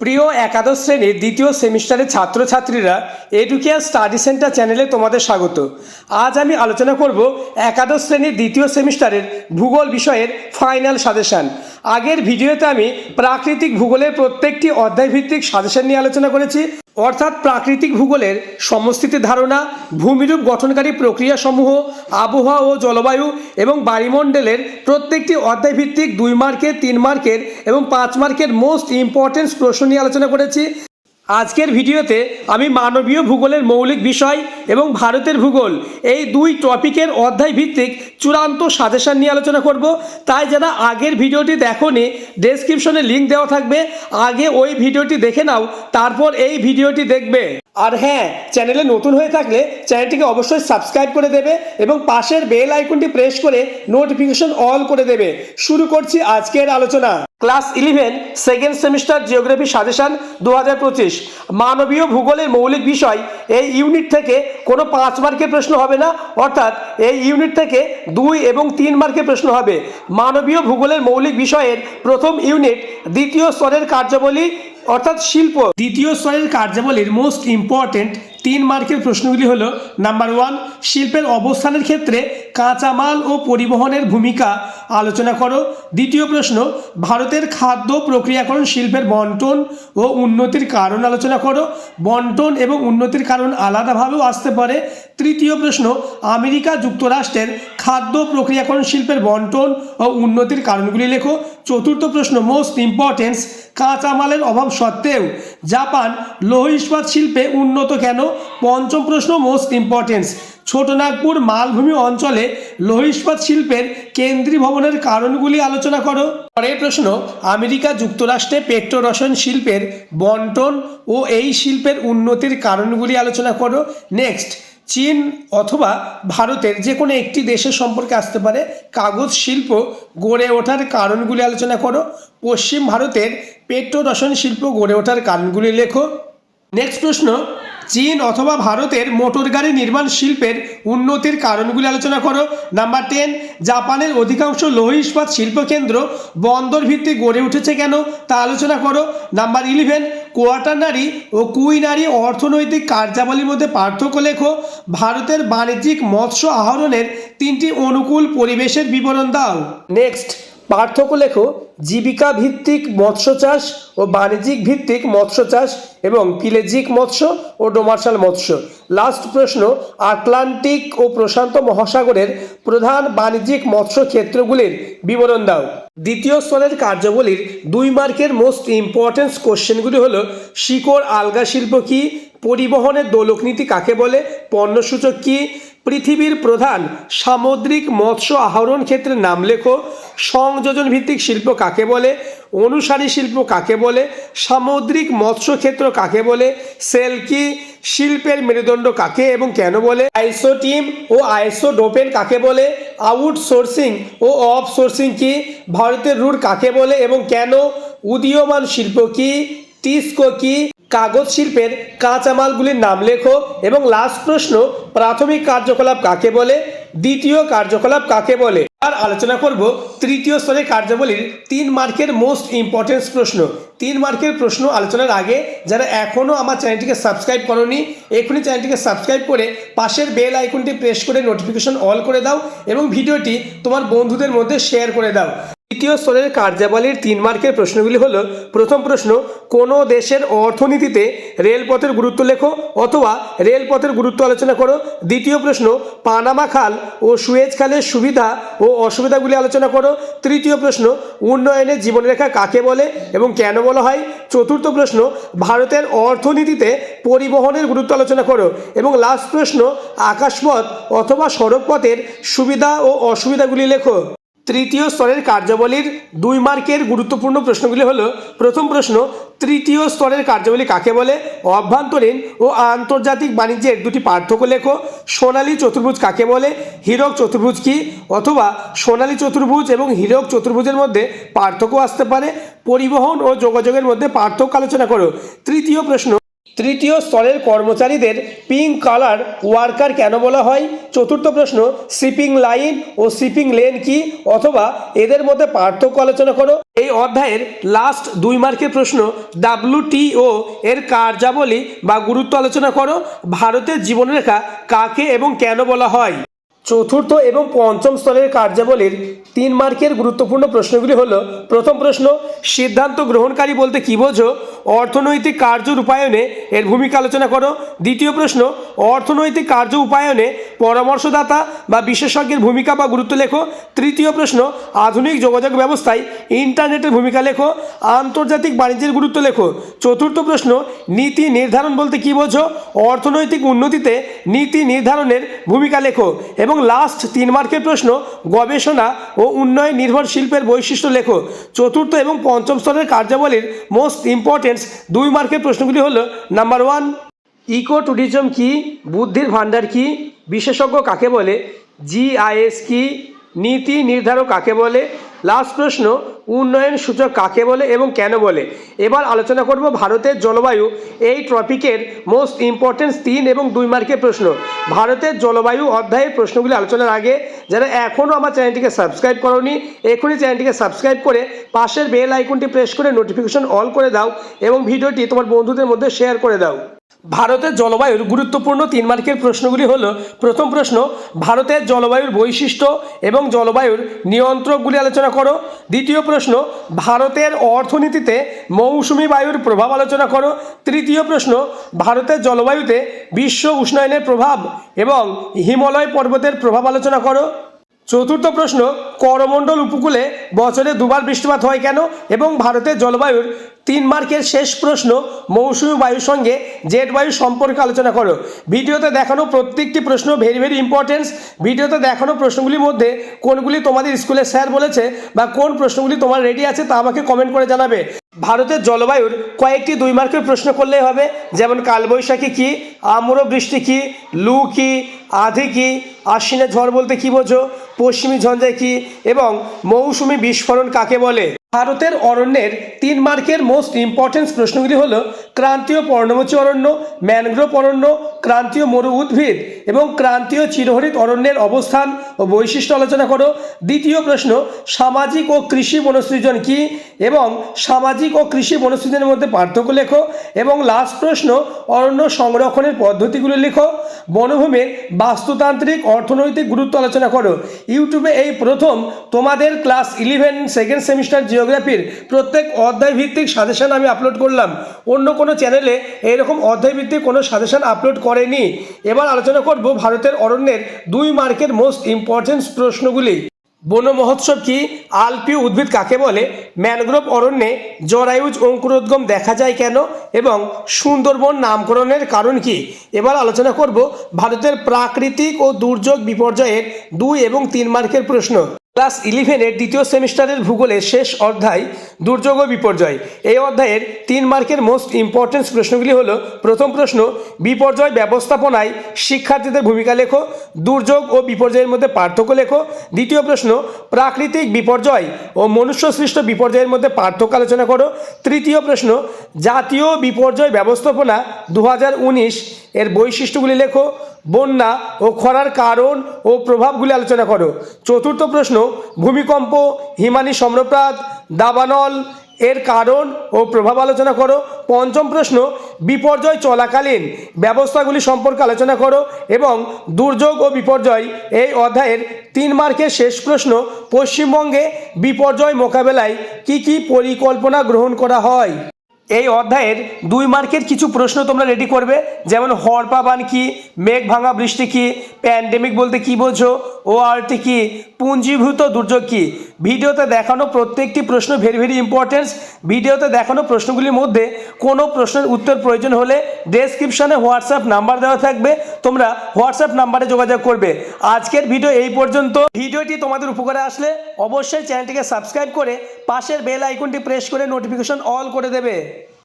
প্রিয় একাদশ শ্রেণির দ্বিতীয় সেমিস্টারের ছাত্রছাত্রীরা এডুকেয়ার স্টাডি সেন্টার চ্যানেলে তোমাদের স্বাগত। আজ আমি আলোচনা করব একাদশ শ্রেণির দ্বিতীয় সেমিস্টারের ভূগোল বিষয়ের ফাইনাল সাজেশান আগের ভিডিওতে আমি প্রাকৃতিক ভূগোলের প্রত্যেকটি অধ্যায়ভিত্তিক সাজেশান নিয়ে আলোচনা করেছি। অর্থাৎ প্রাকৃতিক ভূগোলের সমস্থিতির ধারণা, ভূমিরূপ গঠনকারী প্রক্রিয়াসমূহ, আবহাওয়া ও জলবায়ু এবং বায়ুমণ্ডলের প্রত্যেকটি অধ্যায়ভিত্তিক দুই মার্কের, তিন মার্কের এবং পাঁচ মার্কের মোস্ট ইম্পর্টেন্স প্রশ্ন নিয়ে আলোচনা করেছি। আজকের ভিডিওতে আমি মানবীয় ভূগোলের মৌলিক বিষয় এবং ভারতের ভূগোল এই দুই টপিকের অধ্যায় ভিত্তিক চূড়ান্ত সাজেশন নিয়ে আলোচনা করব। তাই যারা আগের ভিডিওটি দেখোনি ডেসক্রিপশনে লিঙ্ক দেওয়া থাকবে। আগে ওই ভিডিওটি দেখে নাও, তারপর এই ভিডিওটি দেখবে। আর হ্যাঁ চ্যানেলে নতুন হয়ে থাকলে চ্যানেলটিকে অবশ্যই সাবস্ক্রাইব করে দেবে এবং পাশের বেল আইকনটি প্রেস করে নোটিফিকেশন অল করে দেবে। শুরু করছি আজকের আলোচনা। Class eleven second semester geography suggestion দু হাজার পঁচিশ। মানবীয় ভূগোলের মৌলিক বিষয়, এই ইউনিট থেকে কোনো পাঁচ মার্কের প্রশ্ন হবে না, অর্থাৎ এই ইউনিট থেকে দুই এবং তিন মার্কের প্রশ্ন হবে। মানবীয় ভূগোলের মৌলিক বিষয়ের প্রথম ইউনিট দ্বিতীয় স্তরের কার্যাবলী অর্থাৎ শিল্প। দ্বিতীয় স্তরের কার্যাবলীর মোস্ট ইম্পর্টেন্ট তিন মার্কের প্রশ্নগুলি হল নাম্বার ওয়ান শিল্পের অবস্থানের ক্ষেত্রে কাঁচামাল ও পরিবহনের ভূমিকা আলোচনা করো। দ্বিতীয় প্রশ্ন, ভারতের খাদ্য প্রক্রিয়াকরণ শিল্পের বন্টন ও উন্নতির কারণ আলোচনা করো। বন্টন এবং উন্নতির কারণ আলাদাভাবেও আসতে পারে। তৃতীয় প্রশ্ন, আমেরিকা যুক্তরাষ্ট্রের খাদ্য প্রক্রিয়াকরণ শিল্পের বন্টন ও উন্নতির কারণগুলি লেখো। চতুর্থ প্রশ্ন মোস্ট ইম্পর্টেন্স কাঁচামালের অভাব সত্ত্বেও, জাপান লৌহ ইস্পাত শিল্পে উন্নত কেন? পঞ্চম প্রশ্ন মোস্ট ইম্পর্টেন্স ছোটনাগপুর মালভূমি অঞ্চলে লৌহ ইস্পাত শিল্পের কেন্দ্রীয় ভবনের কারণগুলি আলোচনা করো। পরের প্রশ্ন, আমেরিকা যুক্তরাষ্ট্রে পেট্রোরসায়ন শিল্পের বন্টন ও এই শিল্পের উন্নতির কারণগুলি আলোচনা করো। নেক্সট চীন অথবা ভারতের যে কোনো একটি দেশের সম্পর্কে আসতে পারে। কাগজ শিল্প গড়ে ওঠার কারণগুলি আলোচনা করো। পশ্চিম ভারতের পেট্রো রসায়ন শিল্প গড়ে ওঠার কারণগুলি লেখো। নেক্সট প্রশ্ন চীন অথবা ভারতের মোটর গাড়ি নির্মাণ শিল্পের উন্নতির কারণগুলি আলোচনা করো। নাম্বার টেন জাপানের অধিকাংশ লৌহ ইস্পাত শিল্পকেন্দ্র বন্দর ভিত্তিক গড়ে উঠেছে কেন তা আলোচনা করো। নাম্বার ইলেভেন কোয়াটারনারি ও কুইনারি অর্থনৈতিক কার্যাবলীর মধ্যে পার্থক্য লেখো। ভারতের বাণিজ্যিক মৎস্য আহরণের তিনটি অনুকূল পরিবেশের বিবরণ দাও। নেক্সট পার্থক্য লেখো জীবিকা ভিত্তিক মৎস্য চাষ ও বাণিজ্যিক ভিত্তিক মৎস্য চাষ এবং পিলেজিক মৎস্য ও ডোমার্শাল মৎস্য। লাস্ট প্রশ্ন, আটলান্টিক ও প্রশান্ত মহাসাগরের প্রধান বাণিজ্যিক মৎস্য ক্ষেত্রগুলির বিবরণ দাও। দ্বিতীয় স্তরের কার্যাবলীর দুই মার্কের মোস্ট ইম্পর্টেন্স কোশ্চেনগুলি হলো, শিকড় আলগা শিল্প কী, পরিবহনের দোলকনীতি কাকে বলে, পণ্যসূচক কী পৃথিবীর প্রধান সামুদ্রিক মৎস্য আহরণ ক্ষেত্রে নাম লেখো। সংযোজন ভিত্তিক শিল্প কাকে বলে? অনুসারী শিল্প কাকে বলে? সামুদ্রিক মৎস্য ক্ষেত্র কাকে বলে? সেলকি শিল্পের মেরুদণ্ড কাকে এবং কেন বলে? আইসো টিম ও আইসো ডোপেন কাকে বলে? আউটসোর্সিং ও অফ সোর্সিং কি? ভারতের রুট কাকে বলে এবং কেন? উদীয়মান শিল্প কি? টিস্কো কি? কাগজ শিল্পের কাঁচামালগুলির নাম লেখো এবং লাস্ট প্রশ্ন, প্রাথমিক কার্যকলাপ কাকে বলে? দ্বিতীয় কার্যকলাপ কাকে বলে? আর আলোচনা করব তৃতীয় স্তরের কার্যাবলীর তিন মার্কের মোস্ট ইম্পর্টেন্স প্রশ্ন। তিন মার্কের প্রশ্ন আলোচনার আগে যারা এখনও আমার চ্যানেলটিকে সাবস্ক্রাইব করনি, এখনই চ্যানেলটিকে সাবস্ক্রাইব করে পাশের বেল আইকনটি প্রেস করে নোটিফিকেশন অল করে দাও এবং ভিডিওটি তোমার বন্ধুদের মধ্যে শেয়ার করে দাও। তৃতীয় স্তরের কার্যাবলীর তিন মার্কের প্রশ্নগুলি হল, প্রথম প্রশ্ন, কোনো দেশের অর্থনীতিতে রেলপথের গুরুত্ব লেখো অথবা রেলপথের গুরুত্ব আলোচনা করো। দ্বিতীয় প্রশ্ন, পানামা খাল ও সুয়েজ খালের সুবিধা ও অসুবিধাগুলি আলোচনা করো। তৃতীয় প্রশ্ন উন্নয়নের জীবনরেখা কাকে বলে এবং কেন বলা হয়? চতুর্থ প্রশ্ন, ভারতের অর্থনীতিতে পরিবহনের গুরুত্ব আলোচনা করো। এবং লাস্ট প্রশ্ন, আকাশপথ অথবা সড়কপথের সুবিধা ও অসুবিধাগুলি লেখো। তৃতীয় স্তরের কার্যাবলীর দুই মার্কের গুরুত্বপূর্ণ প্রশ্নগুলি হলো, প্রথম প্রশ্ন, তৃতীয় স্তরের কার্যাবলী কাকে বলে? অভ্যন্তরীণ ও আন্তর্জাতিক বাণিজ্যের দুটি পার্থক্য লেখো। সোনালী চতুর্ভুজ কাকে বলে? হীরক চতুর্ভুজ কি? অথবা সোনালী চতুর্ভুজ এবং হীরক চতুর্ভুজের মধ্যে পার্থক্য আসতে পারে। পরিবহন ও যোগাযোগের মধ্যে পার্থক্য আলোচনা করো। তৃতীয় প্রশ্ন তৃতীয় স্তরের কর্মচারীদের পিঙ্ক কালার ওয়ার্কার কেন বলা হয়? চতুর্থ প্রশ্ন শিপিং লাইন ও শিপিং লেন কি? অথবা এদের মধ্যে পার্থক্য আলোচনা করো। এই অধ্যায়ের লাস্ট দুই মার্কের প্রশ্ন ডাব্লুটিও এর কার্যাবলী বা গুরুত্ব আলোচনা করো। ভারতের জীবনরেখা কাকে এবং কেন বলা হয়? চতুর্থ এবং পঞ্চম স্তরের কার্যাবলীর তিন মার্কের গুরুত্বপূর্ণ প্রশ্নগুলি হল, প্রথম প্রশ্ন, সিদ্ধান্ত গ্রহণকারী বলতে কী বোঝো? অর্থনৈতিক কার্য রূপায়ণে এর ভূমিকা আলোচনা করো। দ্বিতীয় প্রশ্ন, অর্থনৈতিক কার্য উপায়নে পরামর্শদাতা বা বিশেষজ্ঞের ভূমিকা বা গুরুত্ব লেখো। তৃতীয় প্রশ্ন, আধুনিক যোগাযোগ ব্যবস্থায় ইন্টারনেটের ভূমিকা লেখো। আন্তর্জাতিক বাণিজ্যের গুরুত্ব লেখো। চতুর্থ প্রশ্ন, নীতি নির্ধারণ বলতে কী বোঝো? অর্থনৈতিক উন্নতিতে নীতি নির্ধারণের ভূমিকা লেখো এবং লাস্ট তিন মার্কের প্রশ্ন, গবেষণা ও উন্নয়ন নির্ভর শিল্পের বৈশিষ্ট্য লেখো। চতুর্থ এবং পঞ্চম স্তরের কার্যাবলীর মোস্ট ইম্পর্টেন্স দুই মার্কের প্রশ্নগুলি হলো নাম্বার ওয়ান ইকো ট্যুরিজম কি? বুদ্ধির ভাণ্ডার কি? বিশেষজ্ঞ কাকে বলে? জিআইএস কি? নীতি নির্ধারক কাকে বলে? লাস্ট প্রশ্ন, উন্নয়ন সূচক কাকে বলে এবং কেন বলে? এবার আলোচনা করব ভারতের জলবায়ু, এই টপিকের মোস্ট ইম্পর্টেন্স তিন এবং দুই মার্কের প্রশ্ন। ভারতের জলবায়ু অধ্যায়ের প্রশ্নগুলি আলোচনার আগে যারা এখনও আমার চ্যানেলটিকে সাবস্ক্রাইব করনি, এখনই চ্যানেলটিকে সাবস্ক্রাইব করে পাশের বেল আইকনটি প্রেস করে নোটিফিকেশন অল করে দাও এবং ভিডিওটি তোমার বন্ধুদের মধ্যে শেয়ার করে দাও। ভারতের জলবায়ুর গুরুত্বপূর্ণ তিন মার্কের প্রশ্নগুলি হল, প্রথম প্রশ্ন, ভারতের জলবায়ুর বৈশিষ্ট্য এবং জলবায়ুর নিয়ন্ত্রকগুলি আলোচনা করো। দ্বিতীয় প্রশ্ন, ভারতের অর্থনীতিতে মৌসুমি বায়ুর প্রভাব আলোচনা করো। তৃতীয় প্রশ্ন, ভারতের জলবায়ুতে বিশ্ব উষ্ণায়নের প্রভাব এবং হিমালয় পর্বতের প্রভাব আলোচনা করো। চতুর্থ প্রশ্ন, করমণ্ডল উপকূলে বছরে দুবার বৃষ্টিপাত হয় কেন এবং ভারতের জলবায়ুর তিন মার্কের শেষ প্রশ্ন, মৌসুমি বায়ুর সঙ্গে জেট বায়ু সম্পর্কে আলোচনা করো। ভিডিওতে দেখানো প্রত্যেকটি প্রশ্ন ভেরি ভেরি ইম্পর্টেন্স ভিডিওতে দেখানো প্রশ্নগুলির মধ্যে কোনগুলি তোমাদের স্কুলের স্যার বলেছে বা কোন প্রশ্নগুলি তোমার রেডি আছে তা আমাকে কমেন্ট করে জানাবে। ভারতের জলবায়ুর কয়েকটি দুই মার্কের প্রশ্ন করলেই হবে, যেমন কালবৈশাখী কী আম্র বৃষ্টি কী, লু কী, আধি কী আশ্বিনে ঝড় বলতে কী বোঝো, পশ্চিমী ঝঞ্ঝা কী এবং মৌসুমি বিস্ফোরণ কাকে বলে? ভারতের অরণ্যের তিন মার্কের মোস্ট ইম্পর্টেন্স প্রশ্নগুলি হল ক্রান্তীয় পর্ণমোচী অরণ্য, ম্যানগ্রোভ অরণ্য, ক্রান্তীয় মরু উদ্ভিদ এবং ক্রান্তীয় চিরহরিত অরণ্যের অবস্থান ও বৈশিষ্ট্য আলোচনা করো। দ্বিতীয় প্রশ্ন, সামাজিক ও কৃষি বনসৃজন কি? এবং সামাজিক ও কৃষি বনসৃজনের মধ্যে পার্থক্য লেখো। এবং লাস্ট প্রশ্ন, অরণ্য সংরক্ষণের পদ্ধতিগুলি লেখো। বনভূমির বাস্তুতান্ত্রিক অর্থনৈতিক গুরুত্ব আলোচনা করো। ইউটিউবে এই প্রথম তোমাদের ক্লাস ইলেভেন সেকেন্ড সেমিস্টার জিওগ্রাফির প্রত্যেক অধ্যায় ভিত্তিক সাজেশন আমি আপলোড করলাম। অন্য কোনো চ্যানেলে এরকম অধ্যায় ভিত্তিক কোনো সাজেশন আপলোড করেনি। এবার আলোচনা করব ভারতের অরণ্যের দুই মার্কের মোস্ট ইম্পর্টেন্স প্রশ্নগুলি। বন মহোৎসব কি আলপি উদ্ভিদ কাকে বলে? ম্যানগ্রোভ অরণ্যে জরায়ুজ অঙ্কুরোদ্গম দেখা যায় কেন? এবং সুন্দরবন নামকরণের কারণ কি? এবার আলোচনা করব ভারতের প্রাকৃতিক ও দুর্যোগ বিপর্যয়ের দুই এবং তিন মার্কের প্রশ্ন। ক্লাস ইলেভেনের দ্বিতীয় সেমিস্টারের ভূগোলের শেষ অধ্যায়, দুর্যোগ ও বিপর্যয়। এই অধ্যায়ের তিন মার্কের মোস্ট ইম্পর্টেন্স প্রশ্নগুলি হলো, প্রথম প্রশ্ন, বিপর্যয় ব্যবস্থাপনায় শিক্ষার্থীদের ভূমিকা লেখো, দুর্যোগ ও বিপর্যয়ের মধ্যে পার্থক্য লেখো। দ্বিতীয় প্রশ্ন, প্রাকৃতিক বিপর্যয় ও মনুষ্য সৃষ্ট বিপর্যয়ের মধ্যে পার্থক্য আলোচনা করো। তৃতীয় প্রশ্ন, জাতীয় বিপর্যয় ব্যবস্থাপনা দু হাজার উনিশ এর বৈশিষ্ট্যগুলি লেখো, বন্যা ও খরার কারণ ও প্রভাবগুলি আলোচনা করো। চতুর্থ প্রশ্ন ভূমিকম্প, হিমানি সম্রপাত, দাবানল, এর কারণ ও প্রভাব আলোচনা করো। পঞ্চম প্রশ্ন, বিপর্যয় চলাকালীন ব্যবস্থাগুলি সম্পর্কে আলোচনা করো এবং দুর্যোগ ও বিপর্যয় এই অধ্যায়ের তিন মার্কের শেষ প্রশ্ন, পশ্চিমবঙ্গে বিপর্যয় মোকাবেলায় কি কি পরিকল্পনা গ্রহণ করা হয়? এই অধ্যায়ের দুই মার্কের কিছু প্রশ্ন তোমরা রেডি করবে। যেমন হরপাবান কি, মেঘ ভাঙা বৃষ্টি কি প্যান্ডেমিক বলতে কি বোঝো ও আরটি কি, পুঞ্জীভূত দুর্যোগ কি? ভিডিওতে দেখানো প্রত্যেকটি প্রশ্ন ভেরি ভেরি ইম্পর্টেন্স ভিডিওতে দেখানো প্রশ্নগুলির মধ্যে কোনো প্রশ্নের উত্তর প্রয়োজন হলে ডেসক্রিপশনে হোয়াটসঅ্যাপ নাম্বার দেওয়া থাকবে। তোমরা হোয়াটসঅ্যাপ নাম্বারে যোগাযোগ করবে। আজকের ভিডিও এই পর্যন্ত। ভিডিওটি তোমাদের উপকারে আসলে অবশ্যই চ্যানেলটিকে সাবস্ক্রাইব করে পাশের বেল আইকনটি প্রেস করে নোটিফিকেশন অল করে দেবে।